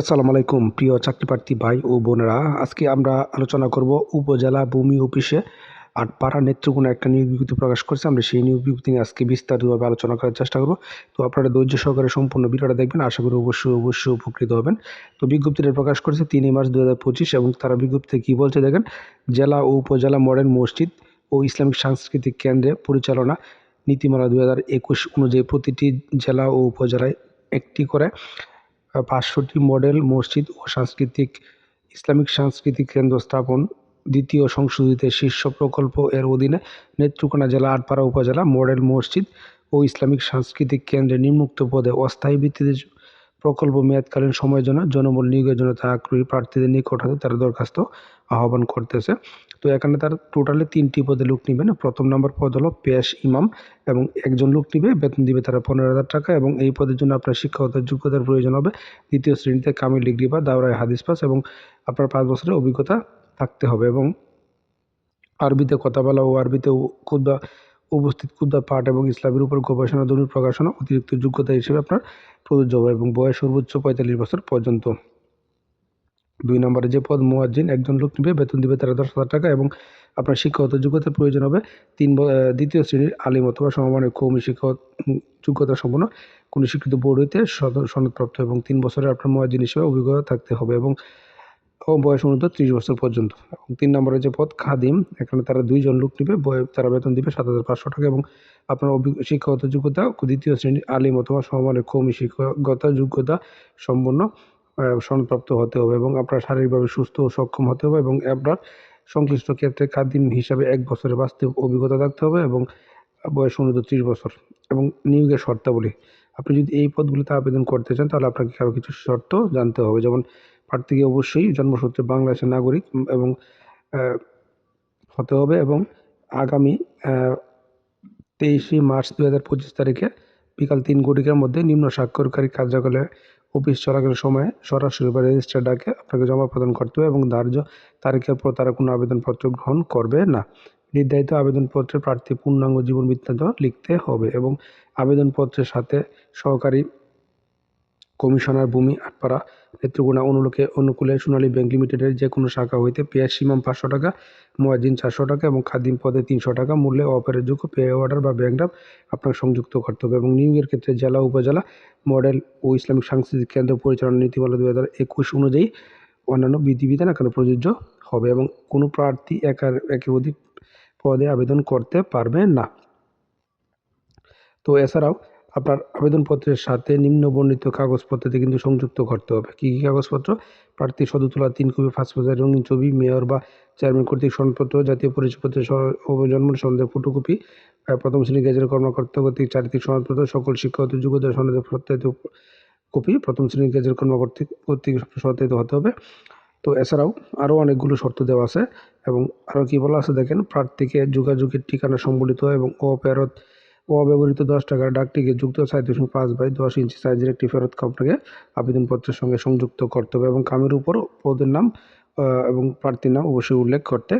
আসসালামু আলাইকুম, প্রিয় চাকরিপ্রার্থী ভাই ও বোনেরা। আজকে আমরা আলোচনা করব উপজেলা ভূমি অফিসে আর আটপাড়া নেত্রকোনা একটা নিয়োগ বিজ্ঞপ্তি প্রকাশ করেছে। আমরা সেই নিয়োগ বিজ্ঞপ্তি নিয়ে আজকে বিস্তারিতভাবে আলোচনা করার চেষ্টা করব। তো আপনারা ধৈর্য সহকারে সম্পূর্ণ ভিডিওটা দেখবেন। আশা করি অবশ্যই অবশ্যই উপকৃত হবেন। তো বিজ্ঞপ্তিটা প্রকাশ করেছে তিনই মার্চ দু হাজার পঁচিশ এবং তারা বিজ্ঞপ্তিতে কী বলছে দেখেন, জেলা ও উপজেলা মডেল মসজিদ ও ইসলামিক সাংস্কৃতিক কেন্দ্রে পরিচালনা নীতিমালা দু হাজার একুশ অনুযায়ী প্রতিটি জেলা ও উপজেলায় একটি করে পাঁচশোটি মডেল মসজিদ ও সাংস্কৃতিক, ইসলামিক সাংস্কৃতিক কেন্দ্র স্থাপন, দ্বিতীয় সংশোধিত শীর্ষ প্রকল্প এর অধীনে নেত্রকোনা জেলা, আটপাড়া উপজেলা মডেল মসজিদ ও ইসলামিক সাংস্কৃতিক কেন্দ্রে নিম্নুক্ত পদে অস্থায়ী ভিত্তিতে প্রকল্প মেয়াদকালীন সময়ের জন্য জনবল নিয়োগের জন্য তা আগ্রহী প্রার্থীদের নিকট হতে তারা দরখাস্ত আহ্বান করতেছে। তো এখানে তার টোটালি তিনটি পদে লোক নেবেন প্রথম নম্বর পদ হলো পেশ ইমাম এবং একজন লোক নিবে, বেতন দিবে তারা পনেরো হাজার টাকা এবং এই পদের জন্য আপনার শিক্ষাগত যোগ্যতার প্রয়োজন হবে। দ্বিতীয় শ্রেণীতে কামিল ডিগ্রি বা দাওরায় হাদিস পাস এবং আপনার পাঁচ বছরের অভিজ্ঞতা থাকতে হবে এবং আরবিতে কথা বলা ও আরবিতে খুদ্া, উপস্থিত ক্ষুদ্র পাঠ এবং ইসলামের উপর গবেষণা দৈনিক প্রকাশনা অতিরিক্ত যোগ্যতা হিসেবে আপনার প্রযোজ্য হবে এবং বয়স সর্বোচ্চ পঁয়তাল্লিশ বছর পর্যন্ত। দুই নম্বরে যে পদ মুয়াজ্জিন, একজন লোক নিবে, বেতন দিবে তারা দশ হাজার টাকা এবং আপনার শিক্ষাগত যোগ্যতার প্রয়োজন হবে। তিন দ্বিতীয় শ্রেণির আলিম অথবা সমমানের কৌমি শিক্ষক যোগ্যতা সম্পন্ন কোনো স্বীকৃত বোর্ড হইতে সনদপ্রাপ্ত এবং তিন বছরের আপনার মুয়াজ্জিন হিসেবে অভিজ্ঞতা থাকতে হবে এবং ও বয়স অনুদ্ধ ত্রিশ বছর পর্যন্ত। এবং তিন নম্বরে যে পদ খাদিম, এখানে তারা দুইজন লোক নিবে তারা বেতন দিবে সাত হাজার পাঁচশো টাকা এবং আপনার শিক্ষাগত যোগ্যতা দ্বিতীয় শ্রেণির আলিম অথবা সমমানের কৌমি শিক্ষাগত যোগ্যতা সম্পন্ন। সনদপ্রাপ্ত হতে হবে এবং আপনার শারীরিকভাবে সুস্থ ও সক্ষম হতে হবে এবং আপনার সংশ্লিষ্ট ক্ষেত্রে খাদিম হিসাবে এক বছরের বাস্তব অভিজ্ঞতা থাকতে হবে এবং বয়স অনুযায়ী ত্রিশ বছর এবং নিয়োগের শর্তাবলী। আপনি যদি এই পদগুলিতে আবেদন করতে চান, তাহলে আপনাকে আরও কিছু শর্ত জানতে হবে। যেমন প্রার্থীকে অবশ্যই জন্মসূত্রে বাংলাদেশের নাগরিক এবং হতে হবে এবং আগামী তেইশে মার্চ দু হাজার পঁচিশ তারিখে বিকাল তিন ঘটিকার মধ্যে নিম্ন স্বাক্ষরকারী কার্যালয়ে অফিস চলাকালীন সময়ে সরাসরি বা রেজিস্টার ডাকে আপনাকে জমা প্রদান করতে হবে এবং ধার্য তারিখের পর তারা কোনো আবেদনপত্র গ্রহণ করবে না। নির্ধারিত আবেদনপত্রের প্রার্থী পূর্ণাঙ্গ জীবন বৃত্তান্ত লিখতে হবে এবং আবেদনপত্রের সাথে সহকারী কমিশনার ভূমি আটপাড়া নেত্রকোনা অনুলোকে অনুকূলে সোনালী ব্যাংক লিমিটেডের যে কোনো শাখা হইতে পেঁয়াজ সীমাম পাঁচশো টাকা মোয়াজিন চারশো টাকা এবং খাদিম পদে তিনশো টাকা মূল্যে অপেরযোগ্য পে অর্ডার বা ব্যাংক আপনার সংযুক্ত করতে হবে এবং নিয়োগের ক্ষেত্রে জেলা, উপজেলা, মডেল ও ইসলামিক সাংস্কৃতিক কেন্দ্র পরিচালনা নীতিমালা দু হাজার একুশ অনুযায়ী অন্যান্য বিধিবিধান এখানে প্রযোজ্য হবে এবং কোনো প্রার্থী একার একের অধিক পদে আবেদন করতে পারবে না। তো এছাড়াও আপনার আবেদনপত্রের সাথে নিম্ন বর্ণিত কাগজপত্রতে কিন্তু সংযুক্ত করতে হবে। কী কী কাগজপত্র? প্রার্থী সদুতলা, তিন কপি পাসপোর্টের রঙিন ছবি, মেয়র বা চেয়ারম্যান কর্তৃক সনদপত্র জাতীয় পরিচয়পত্রের জন্ম সনদের ফটোকপি প্রথম শ্রেণি গেজের কর্মকর্তা কর্তৃক চারিত্রিক সনদপত্র সকল শিক্ষাগত যোগ্যতা সনদের সত্যায়িত কপি, প্রথম শ্রেণি গেজের কর্মকর্তৃক কর্তৃক সত্যায়িত হতে হবে। তো এছাড়াও আরও অনেকগুলো শর্ত দেওয়া আছে এবং আরও কী বলা আছে দেখেন? প্রার্থীকে যোগাযোগের ঠিকানা সম্বলিত এবং অপেরত অব্যবহৃত দশ টাকার ডাকটিকে যুক্ত ছয় দশমিক পাঁচ বাই দশ ইঞ্চি সাইজের একটি ফেরত কাপড়কে আবেদনপত্রের সঙ্গে সংযুক্ত করতে হবে এবং কামের উপর পদের নাম এবং প্রার্থীর নাম অবশ্যই উল্লেখ করতে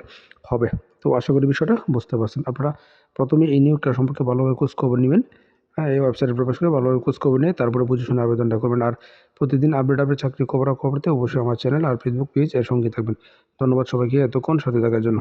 হবে। তো আশা করি বিষয়টা বুঝতে পারছেন। আপনারা প্রথমে এই নিয়োগটা সম্পর্কে ভালোভাবে খোঁজ খবর নেবেন হ্যাঁ এই ওয়েবসাইটে প্রবেশ করে ভালোভাবে খোঁজ খবর নিয়ে তারপরে পজিশনে আবেদনটা করবেন। আর প্রতিদিন আপডেট আপডেট চাকরি খবর খবরতে অবশ্যই আমার চ্যানেল আর ফেসবুক পেজ এর সঙ্গে থাকবেন। ধন্যবাদ সবাইকে এতক্ষণ সাথে থাকার জন্য।